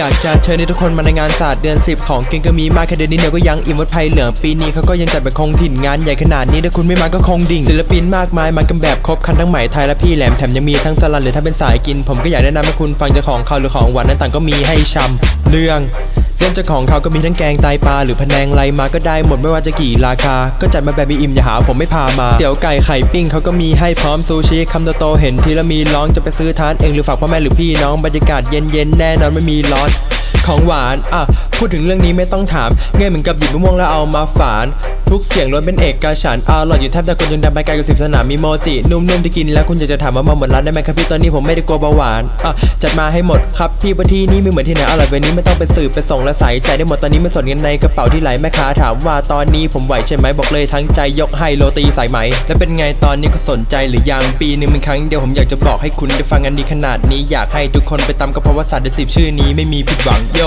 อยากจะเชิญให้ทุกคนมาในงานศาสตร์เดือน 10 ของเก่งก็มีมากแค่เดือนนี้เดียวก็ยังอิ่มวัดไพเหลืองปีนี้เขาก็ยังจัดแบบคงถิ่นงานใหญ่ขนาดนี้ถ้าคุณไม่มาก็คงดิ่งศิลปินมากมายมากันแบบครบคันทั้งไหมไทยและพี่แหลมแถมยังมีทั้งสลัดหรือถ้าเป็นสายกิน ผมก็อยากแนะนำให้คุณฟังจากของเขาหรือของหวานนั้นต่างก็มีให้ชำเรื่อง เส้นจากของเขาก็มีทั้งแกงไตปลาหรือพะแนงไรมาก็ได้หมดไม่ว่าจะกี่ราคา ก็จัดมาแบบมีอิ่มอย่าหาผมไม่พามาเตี๋ยวไก่ไข่ปิ้งเขาก็มีให้พร้อมซูชิคำโตๆเห็นทีละมีร้องจะไปซื้อทานเองหรือฝากพ่อแม่หรือพี่น้องบรรยากาศเย็นๆแน่นอนไม่มีร้อนของหวานอะพูดถึงเรื่องนี้ไม่ต้องถามง่ายเหมือนกับหยิบมะม่วงแล้วเอามาฝาน ทุกเสียงล้วนเป็นเอกฉันอร่อยอยู่แทบแต่คนยังดำไปไกลกับสิบสนามมีโมจินุ่มๆที่กินแล้วคุณอยากจะถามว่ามาหมดร้านได้ไหมครับพี่ตอนนี้ผมไม่ได้กลัวเบาหวานอะจัดมาให้หมดครับพี่ว่าที่นี่ไม่เหมือนที่ไหนอร่อยแบบนี้ไม่ต้องไปสืบไปส่งและใส่ใจได้หมดตอนนี้ไม่สนเงินในกระเป๋าที่ไหลแม่ค้าถามว่าตอนนี้ผมไหวใช่ไหมบอกเลยทั้งใจยกให้โรตีสายไหม และเป็นไงตอนนี้ก็สนใจหรือยังปีหนึ่งเป็นครั้งเดียวผมอยากจะบอกให้คุณได้ฟังกันดีขนาดนี้อยากให้ทุกคนไปตามกระเพราะว่าศาสตร์เดือนสิบชื่อนี้ไม่มีผิดหวังโย